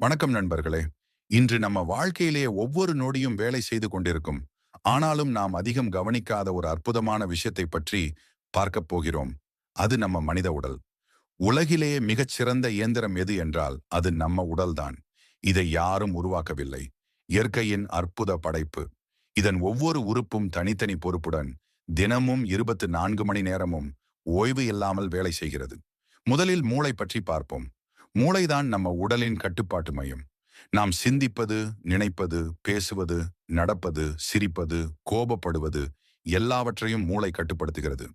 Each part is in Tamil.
வணக்கம் நண்பர்களே. இன்று நம்ம வாழ்க்கையிலேயே ஒவ்வொரு நொடியும் வேலை செய்து கொண்டிருக்கும். ஆனாலும் நாம் அதிகம் கவனிக்காத ஒரு அற்புதமான விஷயத்தை பற்றி பார்க்கப் போகிறோம். அது நம்ம மனித உடல். உலகிலேயே மிகச் சிறந்த இயந்திரம் எது என்றால் அது நம்ம உடல்தான் இதை யாரும் உருவாக்கவில்லை. இயற்கையின் அற்புத படைப்பு. இதன் ஒவ்வொரு உறுப்பும் தனித்தனி பொறுப்புடன் தினமும் இருபத்து நான்கு மணி நேரமும் ஓய்வு இல்லாமல் வேலை செய்கிறது. முதலில் மூளை பற்றி பார்ப்போம். மூளைதான் நம்ம உடலின் கட்டுப்பாட்டு மையம். நாம் சிந்திப்பது நினைப்பது பேசுவது நடப்பது சிரிப்பது கோபப்படுவது எல்லாவற்றையும் மூளை கட்டுப்படுத்துகிறது.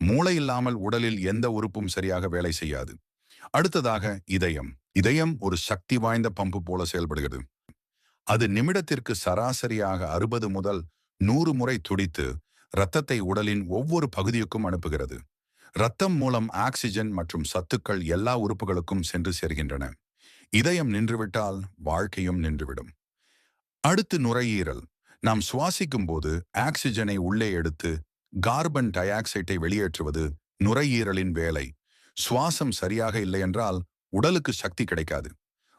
மூளை இல்லாமல் உடலில் எந்த உறுப்பும் சரியாக வேலை செய்யாது. அடுத்ததாக இதயம். இதயம் ஒரு சக்தி வாய்ந்த பம்பு போல செயல்படுகிறது. அது நிமிடத்திற்கு சராசரியாக அறுபது முதல் நூறு முறை துடித்து இரத்தத்தை உடலின் ஒவ்வொரு பகுதிக்கும் அனுப்புகிறது. இரத்தம் மூலம் ஆக்சிஜன் மற்றும் சத்துக்கள் எல்லா உறுப்புகளுக்கும் சென்று சேர்கின்றன. இதயம் நின்றுவிட்டால் வாழ்க்கையும் நின்றுவிடும். அடுத்து நுரையீரல். நாம் சுவாசிக்கும் போது ஆக்சிஜனை உள்ளே எடுத்து கார்பன் டை ஆக்சைடை வெளியேற்றுவது நுரையீரலின் வேலை. சுவாசம் சரியாக இல்லையென்றால் உடலுக்கு சக்தி கிடைக்காது.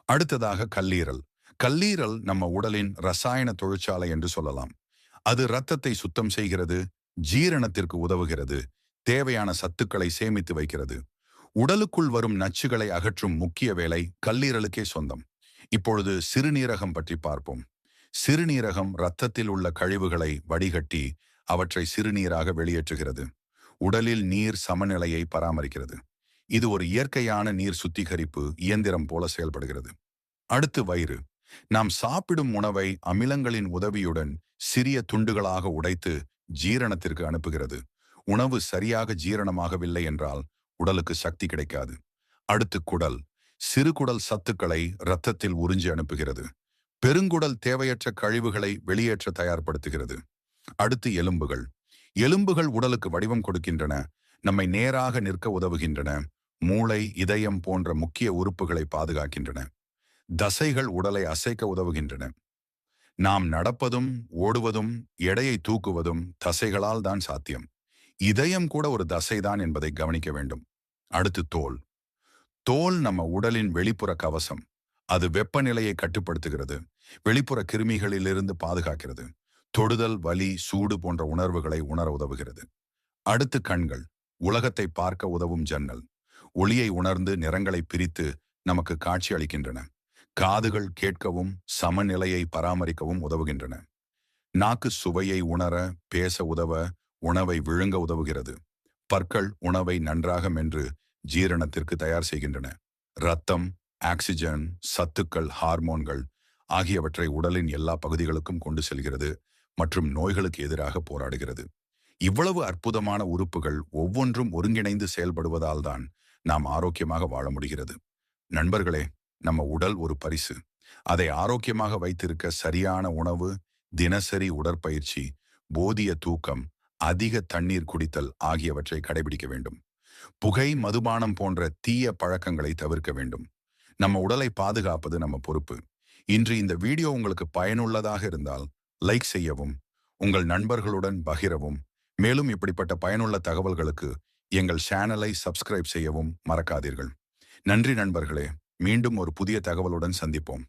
அடுத்ததாக கல்லீரல். கல்லீரல் நம்ம உடலின் ரசாயன தொழிற்சாலை என்று சொல்லலாம். அது இரத்தத்தை சுத்தம் செய்கிறது ஜீரணத்திற்கு உதவுகிறது. தேவையான சத்துக்களை சேமித்து வைக்கிறது. உடலுக்குள் வரும் நச்சுகளை அகற்றும் முக்கிய வேலை கல்லீரலுக்கே சொந்தம். இப்பொழுது சிறுநீரகம் பற்றி பார்ப்போம். சிறுநீரகம் இரத்தத்தில் உள்ள கழிவுகளை வடிகட்டி அவற்றை சிறுநீராக வெளியேற்றுகிறது. உடலில் நீர் சமநிலையை பராமரிக்கிறது. இது ஒரு இயற்கையான நீர் சுத்திகரிப்பு இயந்திரம் போல செயல்படுகிறது. அடுத்து வயிறு. நாம் சாப்பிடும் உணவை அமிலங்களின் உதவியுடன் சிறிய துண்டுகளாக உடைத்து ஜீரணத்திற்கு அனுப்புகிறது. உணவு சரியாக ஜீரணமாகவில்லை என்றால் உடலுக்கு சக்தி கிடைக்காது. அடுத்து குடல். சிறுகுடல் சத்துக்களை இரத்தத்தில் உறிஞ்சி அனுப்புகிறது. பெருங்குடல் தேவையற்ற கழிவுகளை வெளியேற்ற தயார்படுத்துகிறது. அடுத்து எலும்புகள். எலும்புகள் உடலுக்கு வடிவம் கொடுக்கின்றன. நம்மை நேராக நிற்க உதவுகின்றன. மூளை இதயம் போன்ற முக்கிய உறுப்புகளை பாதுகாக்கின்றன. தசைகள் உடலை அசைக்க உதவுகின்றன. நாம் நடப்பதும் ஓடுவதும் எடையை தூக்குவதும் தசைகளால் தான் சாத்தியம். இதயம் கூட ஒரு தசைதான் என்பதை கவனிக்க வேண்டும். அடுத்து தோல். தோல் நம்ம உடலின் வெளிப்புற கவசம். அது வெப்பநிலையை கட்டுப்படுத்துகிறது. வெளிப்புற கிருமிகளிலிருந்து பாதுகாக்கிறது. தொடுதல் வலி சூடு போன்ற உணர்வுகளை உணர உதவுகிறது. அடுத்து கண்கள். உலகத்தை பார்க்க உதவும் ஜன்னல். ஒளியை உணர்ந்து நிறங்களை பிரித்து நமக்கு காட்சி அளிக்கின்றன. காதுகள் கேட்கவும் சமநிலையை பராமரிக்கவும் உதவுகின்றன. நாக்கு சுவையை உணர பேச உதவ உணவை விழுங்க உதவுகிறது. பற்கள் உணவை நன்றாக மென்று ஜீரணத்திற்கு தயார் செய்கின்றன. ரத்தம் ஆக்சிஜன் சத்துக்கள் ஹார்மோன்கள் ஆகியவற்றை உடலின் எல்லா பகுதிகளுக்கும் கொண்டு செல்கிறது மற்றும் நோய்களுக்கு எதிராக போராடுகிறது. இவ்வளவு அற்புதமான உறுப்புகள் ஒவ்வொன்றும் ஒருங்கிணைந்து செயல்படுவதால் தான் நாம் ஆரோக்கியமாக வாழ முடிகிறது. நண்பர்களே நம்ம உடல் ஒரு பரிசு. அதை ஆரோக்கியமாக வைத்திருக்க சரியான உணவு தினசரி உடற்பயிற்சி போதிய தூக்கம் அதிக தண்ணீர் குடித்தல் ஆகியவற்றை கடைபிடிக்க வேண்டும். புகை மதுபானம் போன்ற தீய பழக்கங்களை தவிர்க்க வேண்டும். நம்ம உடலை பாதுகாப்பது நம்ம பொறுப்பு. இன்று இந்த வீடியோ உங்களுக்கு பயனுள்ளதாக இருந்தால் லைக் செய்யவும் உங்கள் நண்பர்களுடன் பகிரவும். மேலும் இப்படிப்பட்ட பயனுள்ள தகவல்களுக்கு எங்கள் சேனலை சப்ஸ்கிரைப் செய்யவும் மறக்காதீர்கள். நன்றி நண்பர்களே மீண்டும் ஒரு புதிய தகவலுடன் சந்திப்போம்.